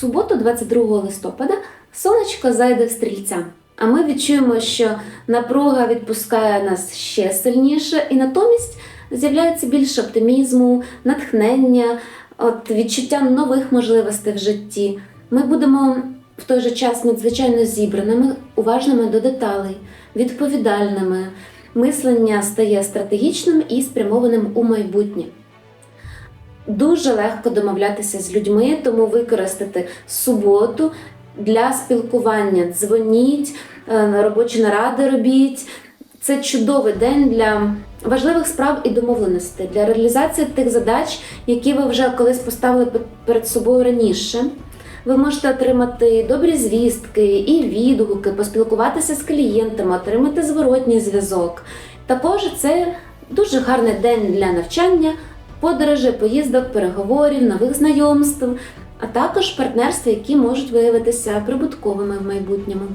суботу, 22 листопада, сонечко зайде в стрільця. А ми відчуємо, що напруга відпускає нас ще сильніше, і натомість з'являється більше оптимізму, натхнення, от, відчуття нових можливостей в житті. Ми будемо в той же час надзвичайно зібраними, уважними до деталей, відповідальними. Мислення стає стратегічним і спрямованим у майбутнє. Дуже легко домовлятися з людьми, тому використати суботу для спілкування. Дзвоніть, е, робочі наради робіть. Це чудовий день для важливих справ і домовленостей, для реалізації тих задач, які ви вже колись поставили пе- перед собою раніше. Ви можете отримати добрі звістки і відгуки, поспілкуватися з клієнтами, отримати зворотній зв'язок. Також це дуже гарний день для навчання, подорожей, поїздок, переговорів, нових знайомств, а також партнерства, які можуть виявитися прибутковими в майбутньому.